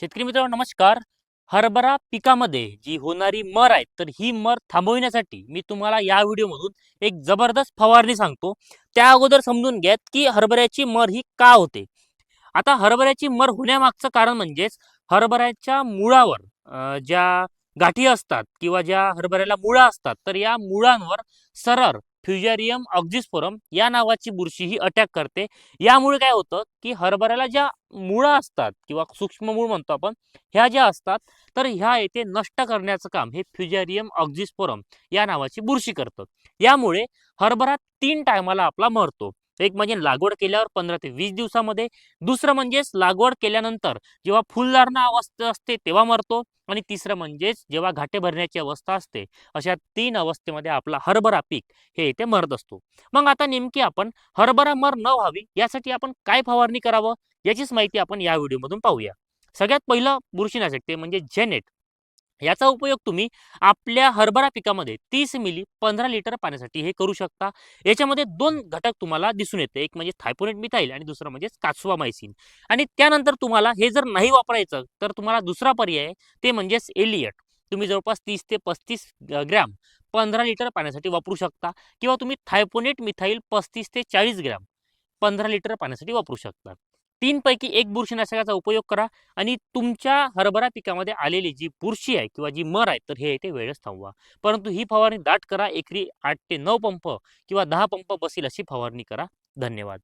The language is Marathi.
शेतकरी मित्रांनो नमस्कार. हरभरा पिकामध्ये जी होणारी मर आहे तर ही मर थांबविण्यासाठी मी तुम्हाला या व्हिडिओमधून एक जबरदस्त फवारणी सांगतो. त्या अगोदर समजून घ्यात की हरभऱ्याची मर ही का होते? आता हरभऱ्याची मर होण्यामागचं कारण म्हणजेच हरभऱ्याच्या मुळावर ज्या गाठी असतात किंवा ज्या हरभऱ्याला मुळा असतात तर या मुळांवर सरळ फ्युजॅरियम ऑक्झिस्फोरम या नावाची बुरशी ही अटॅक करते. यामुळे काय होतं की हरभऱ्याला ज्या मुळा असतात किंवा सूक्ष्म मूळ म्हणतो आपण ह्या ज्या असतात तर ह्या येथे नष्ट करण्याचं काम हे फ्युजॅरियम ऑक्झिस्फोरम या नावाची बुरशी करतं. यामुळे हरभरा तीन टायमाला आपला मरतो. एक म्हणजे लागवड केल्यावर पंधरा ते वीस दिवसामध्ये दुसरं म्हणजेच लागवड केल्यानंतर जेव्हा फुलधारणा अवस्था असते तेव्हा मरतो. आणि तिसरं म्हणजेच जेव्हा घाटे भरण्याची अवस्था असते अशा तीन अवस्थेमध्ये आपला हरभरा पीक हे इथे मरत असतो. मग आता नेमकी आपण हरभरा मर न व्हावी यासाठी आपण काय फवारणी करावं? याचीच माहिती आपण या व्हिडिओमधून पाहूया. सगळ्यात पहिलं बुरशीनाशक ते म्हणजे जेनेट. याचा उपयोग तुम्ही आपल्या हरभरा पिकामध्ये तीस मिली पंधरा लिटर पाण्यासाठी हे करू शकता. याच्यामध्ये दोन घटक तुम्हाला दिसून येते. एक म्हणजे थायपोनेट मिथाईल आणि दुसरं म्हणजे कासवा मायसिन. आणि त्यानंतर तुम्हाला हे जर नाही वापरायचं तर तुम्हाला दुसरा पर्याय ते म्हणजेच एलियट. तुम्ही जवळपास तीस ते पस्तीस ग्रॅम पंधरा लिटर पाण्यासाठी वापरू शकता किंवा तुम्ही थायपोनेट मिथाईल पस्तीस ते चाळीस ग्रॅम पंधरा लिटर पाण्यासाठी वापरू शकता. तीनपैकी एक बुरशीनाशकाचा उपयोग करा आणि तुमच्या हरभरा पिकामध्ये आलेली जी बुरशी आहे किंवा जी मर आहे तर हे येते वेळेस थांबवा. परंतु ही फवारणी दाट करा एकरी आठ ते नऊ पंप किंवा दहा पंप बसेल अशी फवारणी करा. धन्यवाद.